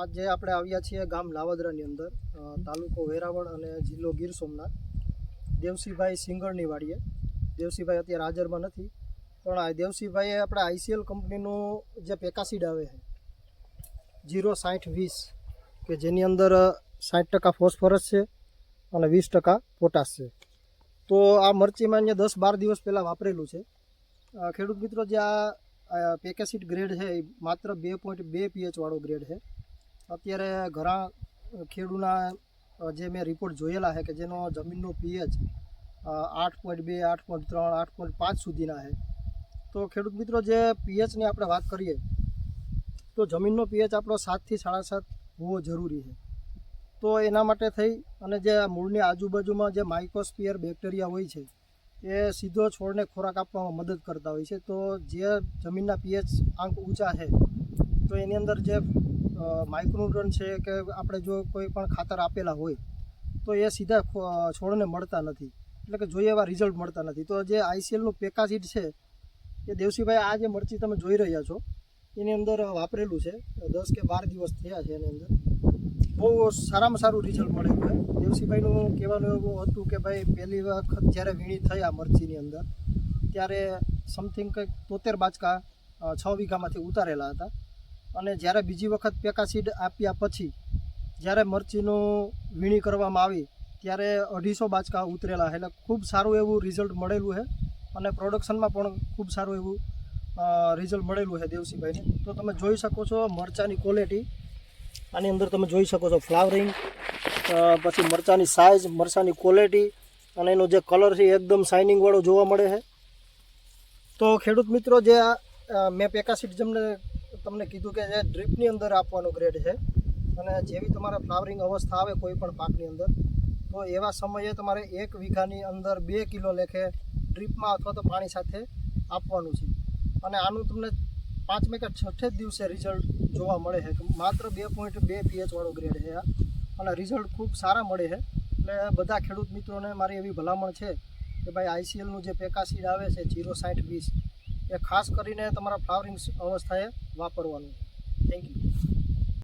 આજે આપણે આવ્યા છીએ ગામ લાવદરાની અંદર તાલુકો વેરાવળ અને જિલ્લો ગીર સોમનાથ. દેવસીભાઈ સિંગળની વાડીએ. દેવસીભાઈ અત્યારે હાજરમાં નથી, પણ આ દેવસીભાઈએ આપણે આઈસીએલ કંપનીનું જે પેકાસીડ આવે છે, જીરો સાઠ વીસ, કે જેની અંદર સાઠ ટકા ફોસ્ફરસ છે અને વીસ ટકા પોટાશ છે. તો આ મરચીમાં અહીંયા દસ બાર દિવસ પહેલાં વાપરેલું છે. ખેડૂત મિત્રો, જે આ પેકેસિડ ગ્રેડ છે એ માત્ર બે પોઈન્ટ બે પીએચવાળો ગ્રેડ છે. અત્યારે ઘણા ખેડૂના જે મેં રિપોર્ટ જોયેલા છે કે જેનો જમીનનો પીએચ આઠ પોઈન્ટ બે, આઠ પોઈન્ટ ત્રણ, આઠ પોઈન્ટ પાંચ સુધીના છે. તો ખેડૂત મિત્રો, જે પીએચની આપણે વાત કરીએ, તો જમીનનો પીએચ આપણો સાતથી સાડા સાત હોવો જરૂરી છે. તો એના માટે થઈ અને જે મૂળની આજુબાજુમાં જે માઇકોસ્પિયર બેક્ટેરિયા હોય છે, એ સીધો છોડને ખોરાક આપવામાં મદદ કરતા હોય છે. તો જે જમીનના પીએચ આંક ઊંચા છે, તો એની અંદર જે માઇક્રોન્યુટ્રન છે કે આપણે જો કોઈ પણ ખાતર આપેલા હોય, તો એ સીધા છોડને મળતા નથી. એટલે કે જોઈએ એવા રિઝલ્ટ મળતા નથી. તો જે આઈસીએલનું પેકાસીડ છે, એ દેવસીભાઈ આ જે મરચી તમે જોઈ રહ્યા છો, એની અંદર વાપરેલું છે. દસ કે બાર દિવસ થયા છે એની અંદર. બહુ સારામાં સારું રિઝલ્ટ મળેલું છે. દેવસીભાઈનું કહેવાનું એવું હતું કે ભાઈ, પહેલી વખત જ્યારે વીણી થઈ આ મરચીની અંદર, ત્યારે સમથિંગ કંઈક તોતેર બાચકા છ વીઘામાંથી ઉતારેલા હતા. અને જ્યારે બીજી વખત પેકાસીડ આપ્યા પછી, જ્યારે મરચીનું વીણી કરવામાં આવી, ત્યારે અઢીસો બાચકા ઉતરેલા. એટલે ખૂબ સારું એવું રિઝલ્ટ મળેલું છે અને પ્રોડક્શનમાં પણ ખૂબ સારું એવું રિઝલ્ટ મળેલું છે દેવસીભાઈને તો તમે જોઈ શકો છો મરચાની ક્વોલિટી આની અંદર તમે જોઈ શકો છો ફ્લાવરિંગ પછી મરચાની સાઇઝ મરચાની ક્વોલિટી અને એનો જે કલર છે એકદમ શાઇનિંગ વાળો જોવા મળે છે. તો ખેડૂત મિત્રો જે આ મેં પેકાસીટ જેમને તમને કીધું કે જે ડ્રીપની અંદર આપવાનો ગ્રેડ છે. અને જેવી તમારે ફ્લાવરિંગ અવસ્થા આવે કોઈ પણ પાકની અંદર, તો એવા સમયે તમારે એક વીઘાની અંદર બે કિલો લેખે ડ્રીપમાં અથવા તો પાણી સાથે આપવાનું છે. અને આનું તમને પાંચમે કે છઠ્ઠે દિવસે રિઝલ્ટ જોવા મળે છે. માત્ર બે પોઈન્ટ બે પીએચવાળું ગ્રેડ છે આ. અને રિઝલ્ટ ખૂબ સારા મળે છે. એટલે બધા ખેડૂત મિત્રોને મારી એવી ભલામણ છે કે ભાઈ આઈસીએલનું જે પેકાસીડ આવે છે જીરો સાઠ વીસ એ ખાસ કરીને તમારા ફ્લાવરિંગ અવસ્થાએ વાપરવાનું. Thank you